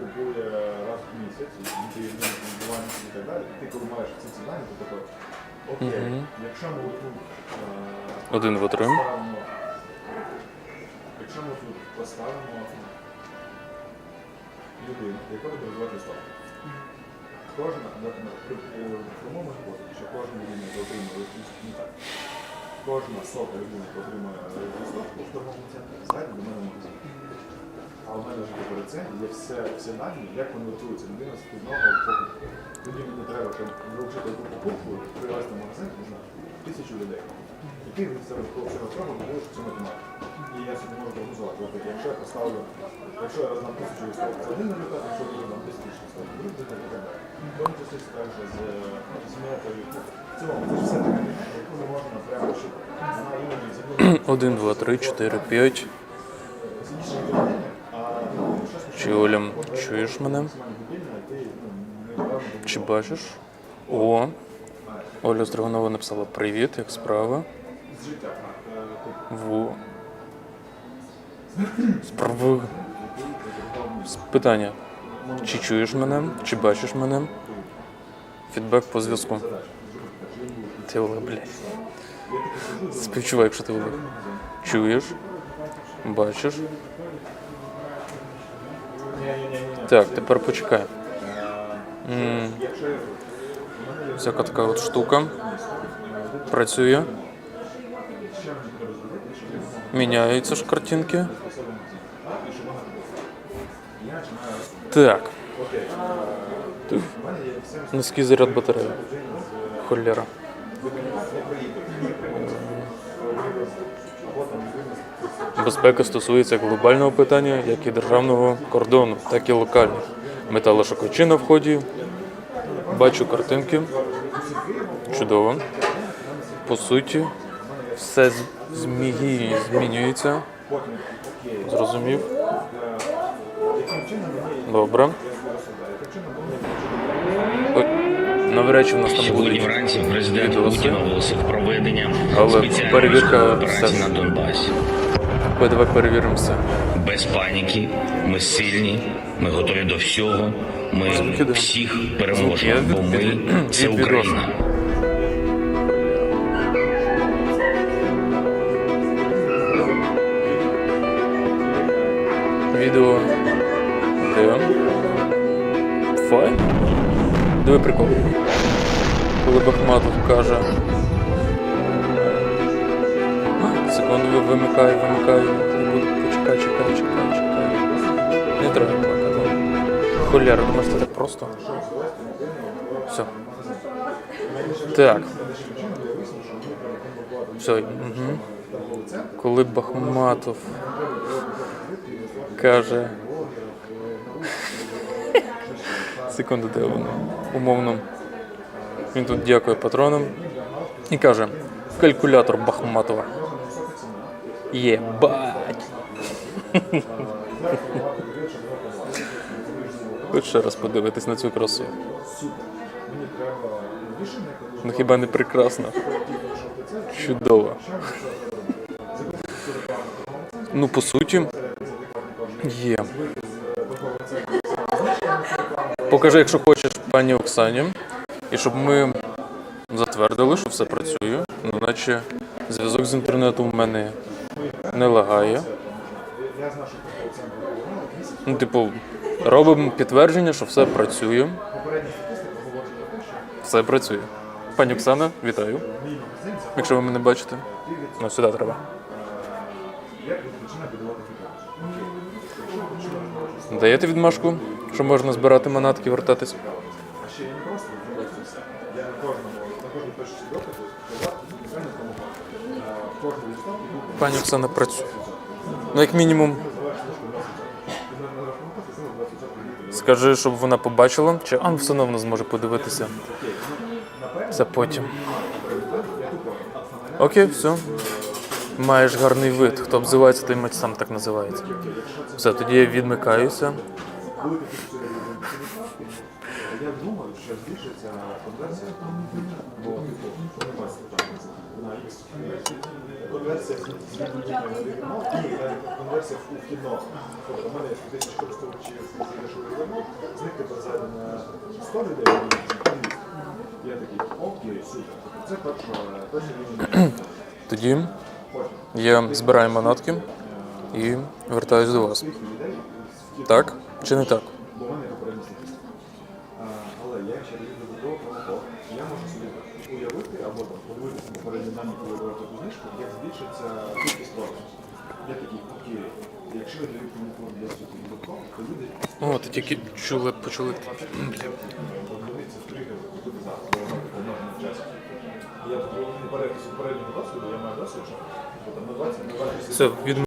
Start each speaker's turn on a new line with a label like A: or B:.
A: купує раз в місяць, і ти бування і так далі, і ти коли маєш ці ці дані, то тако, окей,
B: Мгм.
A: якщо ми тут е,
B: Один в три.
A: поставимо, якщо ми тут поставимо людину, яка буде розвивати ставку. Кожна, на- на- при гіпотезі, що кожна людина, яка отримує якусь, ну так, кожна сота людина, яка отримує ставку в торговому центрі, зайде до мене магазин а в мене ж говорю, це є все, всі дані, як вони готуються. Людина з пізного покупки. Тоді мені треба, щоб вручити таку покупку, привезти магазин, не знаю, тисячу людей, які серед цього тому що це математику. І я собі можу прогнозувати, от якщо я поставлю, якщо я роздам тисячу листів, це один результат, якщо буде роздам тисячу листів, другий результат і так далі. В тому числі також з, з метою. В цілому, це все таке, яку не можна прямо читати. Вона іноді з
B: Один, два, три, чотири, п'ять. Оля, чуєш мене? Чи бачиш? О, Оля Строганова написала Привіт, як справа?
A: з життя. Е, ти
B: В. Справи. Питання. Чи чуєш мене? Чи бачиш мене? Фідбек по зв'язку. Ти Олег, блядь. Співчувай, якщо ти Олег. Чуєш? Бачиш?
A: Ні-ні-ні.
B: Так, тепер почекай. М,
A: Якщо я
B: Всяка така от штука. Працює. Міняються ж картинки. Так. Низький заряд батареї. Холера. Безпека стосується як глобального питання, як і державного кордону, так і локального. Металошукачі на вході. Бачу картинки. Чудово. По суті, все з- змінюється. Зрозумів. Добре. Навряд чи в нас там будуть.
C: вранці президент. Путін оголосив проведення
B: Але
C: спеціальної
B: перевірка
C: операції
B: все-
C: на Донбасі.
B: Ой, Давай перевіримо все.
C: Без паніки, ми сильні, ми готові до всього. Ми
B: Звуки, да.
C: всіх переможемо,
B: Звуки
C: бо ми
B: від-
C: це Україна.
B: Відео. Де? Файн. Диви прикол. Коли Бахматов каже. Секунду ви- вимикаю, вимикаю. Почекай, чекай, чекай, чекай. Не треба плакати. Холяра, думаєш, це так просто? Все. Так. Все. Угу. Коли Бахматов каже. Секунду, де воно? Умовно. Він тут дякує патронам і каже: калькулятор Бахматова. Єбать. Хоч ще раз подивитись на цю красу. Ну хіба не прекрасно? Чудово. Ну, по суті, є. Покажи, якщо хочеш, пані Оксані, і щоб ми затвердили, що все працює. Ну, наче зв'язок з інтернетом у мене не лагає. Ну, типу, робимо підтвердження, що все працює. Все працює. Пані Оксана, вітаю. Якщо ви мене бачите, ну сюди треба. Даєте відмашку, що можна збирати манатки вертатись? Пані Оксана працює. Ну, як мінімум, скажи, щоб вона побачила, чи а, все одно зможе подивитися. Це потім. Окей, все. Маєш гарний вид. Хто обзивається, той мать сам так називається. Все, тоді я відмикаюся.
A: Я думаю, що збільшиться конверсія, бо типу, питання на. Конверсія з вікно і е, конверсія в кіно. Тобто у мене є тисяч користувачів з дешевого вікно, зникли перезайде на 100 людей, Я такий, окей, супер. Це перша, рівень.
B: Тоді я збираю манатки і вертаюсь до вас. Так чи не так?
A: Собі уявити або там подивитися коли я таку знижку, як збільшиться кількість продажів. Я такий, окей, якщо я даю промокод для супердоком, то люди
B: О, ти тільки чули, почули.
A: Одиниця тригер буде зараз, бо воно обмежено в часі. Я тут наперед з попереднього досвіду, я маю досвід, що там на 20, на 20
B: Все, від